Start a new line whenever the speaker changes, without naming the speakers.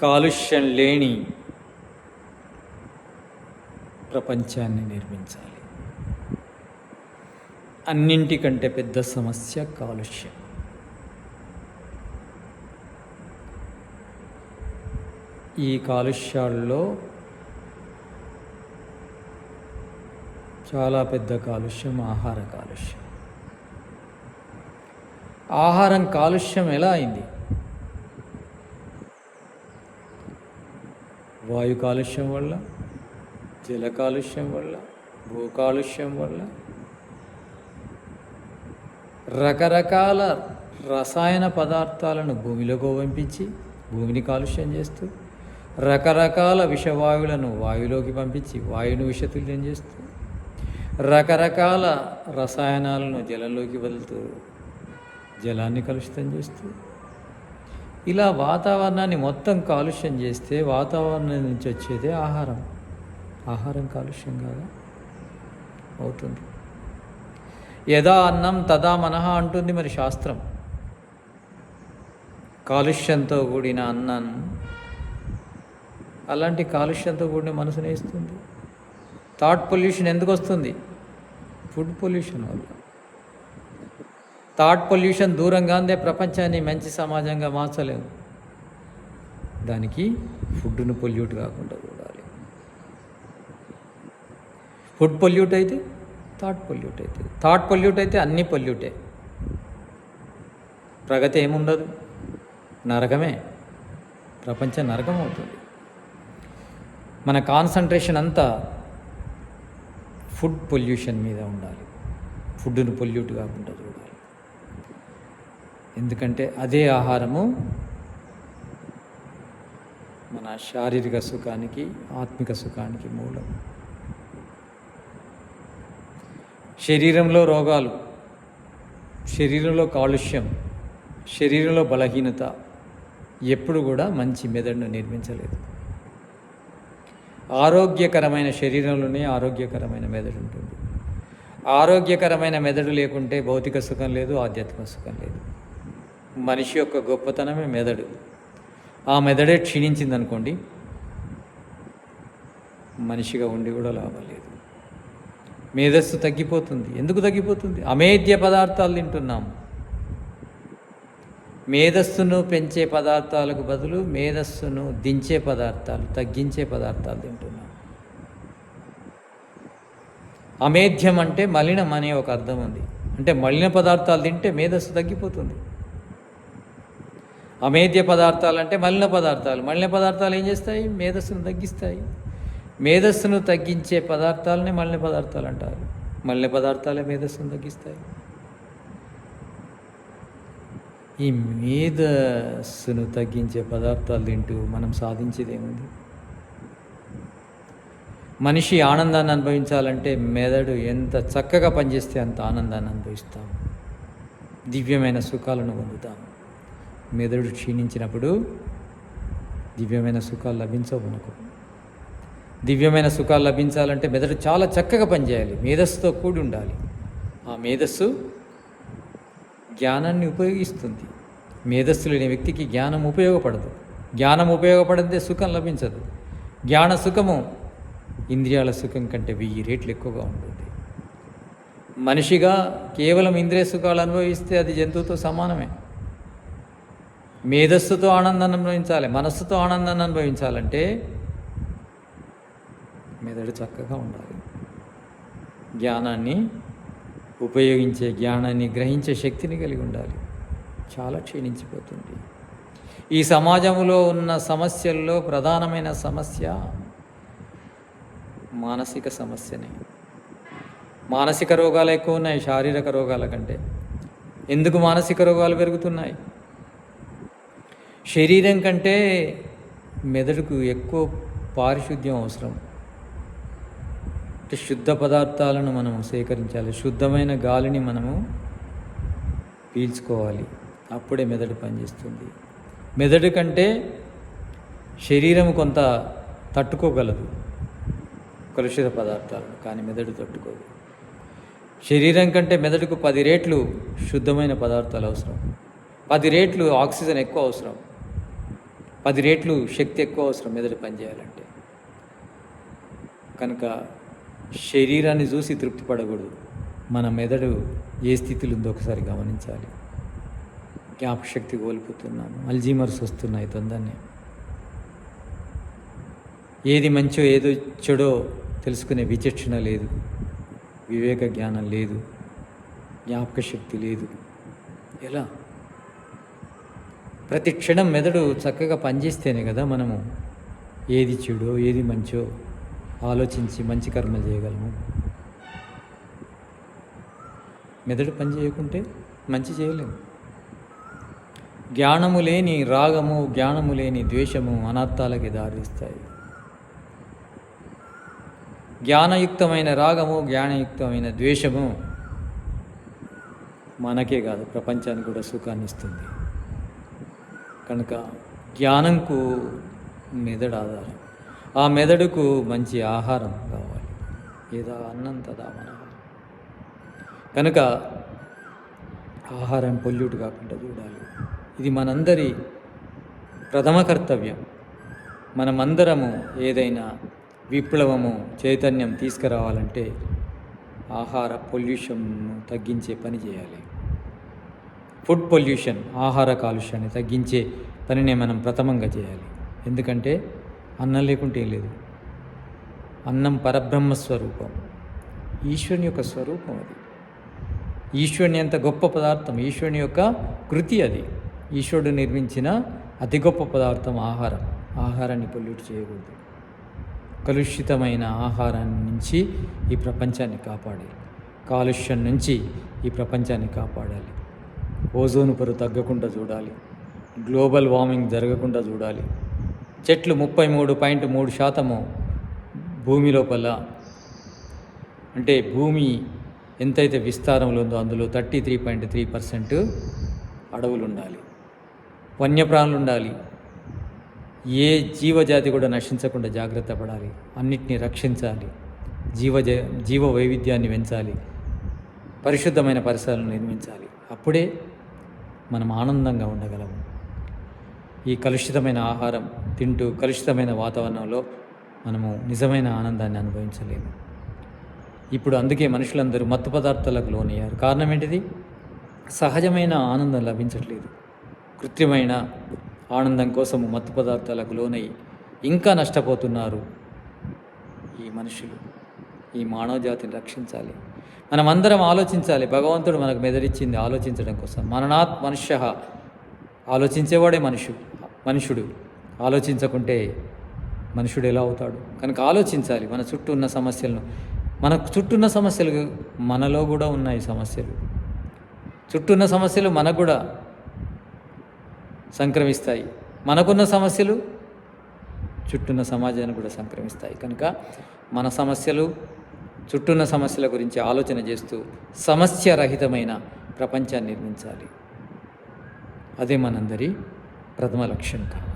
కాలుష్యం లేని ప్రపంచాన్ని నిర్మించాలి. అన్నింటికంటే పెద్ద సమస్య కాలుష్యం. ఈ కాలుష్యాల్లో చాలా పెద్ద కాలుష్యం ఆహార కాలుష్యం. ఆహారం కాలుష్యం ఎలా అయింది? వాయు కాలుష్యం వల్ల జల కాలుష్యం వల్ల భూ కాలుష్యం వల్ల రకరకాల రసాయన పదార్థాలను భూమిలోకి పంపించి భూమిని కాలుష్యం చేస్తూ రకరకాల విషవాయువులను వాయులోకి పంపించి వాయువును విషతుల్యం చేస్తూ రకరకాల రసాయనాలను జలంలోకి వదులుతూ జలాన్ని కలుషితం చేస్తూ ఇలా వాతావరణాన్ని మొత్తం కాలుష్యం చేస్తే వాతావరణం నుంచి వచ్చేదే ఆహారం. ఆహారం కాలుష్యం కాదా? అవుతుంది. యదా అన్నం తదా మనహ అంటుంది మరి శాస్త్రం. కాలుష్యంతో కూడిన అన్నం అలాంటి కాలుష్యంతో కూడిన మనసునే ఇస్తుంది. థాట్ పొల్యూషన్ ఎందుకు వస్తుంది? ఫుడ్ పొల్యూషన్ వల్ల. థాట్ పొల్యూషన్ దూరంగానే ప్రపంచాన్ని మంచి సమాజంగా మార్చలేము దానికి ఫుడ్ను పొల్యూట్ కాకుండా చూడాలి. ఫుడ్ పొల్యూట్ అయితే థాట్ పొల్యూట్ అయితే. థాట్ పొల్యూట్ అయితే అన్నీ పొల్యూటే ప్రగతి ఏముండదు? నరకమే. ప్రపంచం నరకం అవుతుంది. మన కాన్సన్ట్రేషన్ అంతా ఫుడ్ పొల్యూషన్ మీద ఉండాలి. ఫుడ్ను పొల్యూట్ కాకుండా ఎందుకంటే అదే ఆహారము మన శారీరక సుఖానికి ఆత్మిక సుఖానికి మూలం. శరీరంలో రోగాలు శరీరంలో కాలుష్యం శరీరంలో బలహీనత ఎప్పుడు కూడా మంచి మెదడును నిర్మించలేదు. ఆరోగ్యకరమైన శరీరంలోనే ఆరోగ్యకరమైన మెదడు ఉంటుంది. ఆరోగ్యకరమైన మెదడు లేకుంటే భౌతిక సుఖం లేదు ఆధ్యాత్మిక సుఖం లేదు. మనిషి యొక్క గొప్పతనమే మెదడు. ఆ మెదడే క్షీణించిందనుకోండి మనిషిగా ఉండి కూడా లాభం లేదు. మేధస్సు తగ్గిపోతుంది. ఎందుకు తగ్గిపోతుంది? అమేధ్య పదార్థాలు తింటున్నాం. మేధస్సును పెంచే పదార్థాలకు బదులు మేధస్సును దించే పదార్థాలు తగ్గించే పదార్థాలు తింటున్నాం. అమేధ్యం అంటే మలినం అనే ఒక అర్థం ఉంది. అంటే మలిన పదార్థాలు తింటే మేధస్సు తగ్గిపోతుంది. అమేధ్య పదార్థాలు అంటే మలిన పదార్థాలు. మలిన పదార్థాలు ఏం చేస్తాయి? మేధస్సును తగ్గిస్తాయి. మేధస్సును తగ్గించే పదార్థాలనే మలిన పదార్థాలు అంటారు. మలిన పదార్థాలే మేధస్సును తగ్గిస్తాయి. ఈ మేధస్సును తగ్గించే పదార్థాలు తింటూ మనం సాధించేది ఏముంది మనిషి ఆనందాన్ని అనుభవించాలంటే మెదడు ఎంత చక్కగా పనిచేస్తే అంత ఆనందాన్ని అనుభవిస్తాం. దివ్యమైన సుఖాలను పొందుతాము మెదడు క్షీణించినప్పుడు దివ్యమైన సుఖాలు లభించవు మనకు. దివ్యమైన సుఖాలు లభించాలంటే మెదడు చాలా చక్కగా పనిచేయాలి. మేధస్సుతో కూడి ఉండాలి. ఆ మేధస్సు జ్ఞానాన్ని ఉపయోగిస్తుంది. మేధస్సు లేని వ్యక్తికి జ్ఞానం ఉపయోగపడదు. జ్ఞానం ఉపయోగపడితే సుఖం లభించదు. జ్ఞాన సుఖము ఇంద్రియాల సుఖం కంటే వెయ్యి రేట్లు ఎక్కువగా ఉంటుంది. మనిషిగా కేవలం ఇంద్రియ సుఖాలు అనుభవిస్తే అది జంతువుతో సమానమే. మేధస్సుతో ఆనందాన్ని అనుభవించాలి మనస్సుతో ఆనందాన్ని అనుభవించాలంటే మెదడు చక్కగా ఉండాలి. జ్ఞానాన్ని ఉపయోగించే జ్ఞానాన్ని గ్రహించే శక్తిని కలిగి ఉండాలి. చాలా క్షీణించిపోతుంది. ఈ సమాజంలో ఉన్న సమస్యల్లో ప్రధానమైన సమస్య మానసిక సమస్యనే. మానసిక రోగాలు ఎక్కువ ఉన్నాయి శారీరక రోగాల కంటే. ఎందుకు మానసిక రోగాలు పెరుగుతున్నాయి? శరీరం కంటే మెదడుకు ఎక్కువ పారిశుద్ధ్యం అవసరం. అంటే శుద్ధ పదార్థాలను మనము సేకరించాలి. శుద్ధమైన గాలిని మనము పీల్చుకోవాలి. అప్పుడే మెదడు పనిచేస్తుంది. మెదడు కంటే శరీరం కొంత తట్టుకోగలదు. కలుషిత పదార్థాలను కానీ మెదడు తట్టుకోదు. శరీరం కంటే మెదడుకు పది రేట్లు శుద్ధమైన పదార్థాలు అవసరం. పది రేట్లు ఆక్సిజన్ ఎక్కువ అవసరం. పది రేట్లు శక్తి ఎక్కువ అవసరం మెదడు పనిచేయాలంటే. కనుక శరీరాన్ని చూసి తృప్తి పడకూడదు. మన మెదడు ఏ స్థితిలో ఉందో ఒకసారి గమనించాలి. జ్ఞాపశక్తి కోల్పోతున్నాము. అల్జీమర్స్ వస్తున్నాయి తొందరనే. ఏది మంచో ఏదో చెడో తెలుసుకునే విచక్షణ లేదు. వివేక జ్ఞానం లేదు. జ్ఞాపక శక్తి లేదు. ఎలా? ప్రతి క్షణం మెదడు చక్కగా పనిచేస్తేనే కదా మనము ఏది చెడో ఏది మంచో ఆలోచించి మంచి కర్మలు చేయగలము. మెదడు పని చేయకుంటే మంచి చేయలేము. జ్ఞానము లేని రాగము జ్ఞానము లేని ద్వేషము అనార్థాలకి దారిస్తాయి జ్ఞానయుక్తమైన రాగము జ్ఞానయుక్తమైన ద్వేషము మనకే కాదు ప్రపంచానికి కూడా సుఖాన్ని ఇస్తుంది కనుక జ్ఞానంకు మెదడు ఆధారం ఆ మెదడుకు మంచి ఆహారం కావాలి. ఏదో అన్నం తదా మన కనుక ఆహారం పొల్యూట్ కాకుండా చూడాలి. ఇది మనందరి ప్రథమ కర్తవ్యం. మనమందరము ఏదైనా విప్లవము చైతన్యం తీసుకురావాలంటే ఆహార పొల్యూషన్ను తగ్గించే పని చేయాలి. ఫుడ్ పొల్యూషన్ ఆహార కాలుష్యాన్ని తగ్గించే పనినే మనం ప్రథమంగా చేయాలి. ఎందుకంటే అన్నం లేకుంటే ఏం లేదు. అన్నం పరబ్రహ్మ స్వరూపం. ఈశ్వరుని యొక్క స్వరూపం అది. ఈశ్వరుని ఎంత గొప్ప పదార్థం ఈశ్వరుని యొక్క కృతి అది. ఈశ్వరుడు నిర్మించిన అతి గొప్ప పదార్థం ఆహారం. ఆహారాన్ని పొల్యూట్ చేయకూడదు. కలుషితమైన ఆహారాన్ని నుంచి ఈ ప్రపంచాన్ని కాపాడాలి. కాలుష్యం నుంచి ఈ ప్రపంచాన్ని కాపాడాలి. ఓజోన్ పొర తగ్గకుండా చూడాలి. గ్లోబల్ వార్మింగ్ జరగకుండా చూడాలి. చెట్లు ముప్పై మూడు పాయింట్ మూడు శాతము భూమి లోపల అంటే భూమి ఎంతైతే విస్తారంలో ఉందో అందులో thirty three point three percent అడవులు ఉండాలి వన్యప్రాణులు ఉండాలి ఏ జీవజాతి కూడా నశించకుండా జాగ్రత్త పడాలి. అన్నిటినీ రక్షించాలి. జీవజ జీవ వైవిధ్యాన్ని పెంచాలి. పరిశుద్ధమైన పరిసరాలను నిర్మించాలి. అప్పుడే మనం ఆనందంగా ఉండగలము. ఈ కలుషితమైన ఆహారం తింటూ కలుషితమైన వాతావరణంలో మనము నిజమైన ఆనందాన్ని అనుభవించలేము. ఇప్పుడు అందుకే మనుషులందరూ మత్తు పదార్థాలకు లోనయ్యారు. కారణం ఏంటిది? సహజమైన ఆనందం లభించట్లేదు. కృత్రిమైన ఆనందం కోసం మత్తు పదార్థాలకు లోనై ఇంకా నష్టపోతున్నారు ఈ మనుషులు. ఈ మానవ జాతిని మనం అందరం ఆలోచించాలి. భగవంతుడు మనకు మెదడిచ్చింది ఆలోచించడం కోసం. మననాత్ మనుష్య ఆలోచించేవాడే మనుషు మనుషుడు. ఆలోచించకుంటే మనుషుడు ఎలా అవుతాడు? కనుక ఆలోచించాలి. మన చుట్టూ ఉన్న సమస్యలను. మన చుట్టూ ఉన్న సమస్యలు మనలో కూడా ఉన్నాయి సమస్యలు. చుట్టూ ఉన్న సమస్యలు మనకు కూడా సంక్రమిస్తాయి. మనకున్న సమస్యలు చుట్టూన్న సమాజాన్ని కూడా సంక్రమిస్తాయి. కనుక మన సమస్యలు చుట్టూన్న సమస్యల గురించి ఆలోచన చేస్తూ సమస్య రహితమైన ప్రపంచాన్ని నిర్మించాలి. అదే మనందరి ప్రథమ లక్ష్యం కావాలి.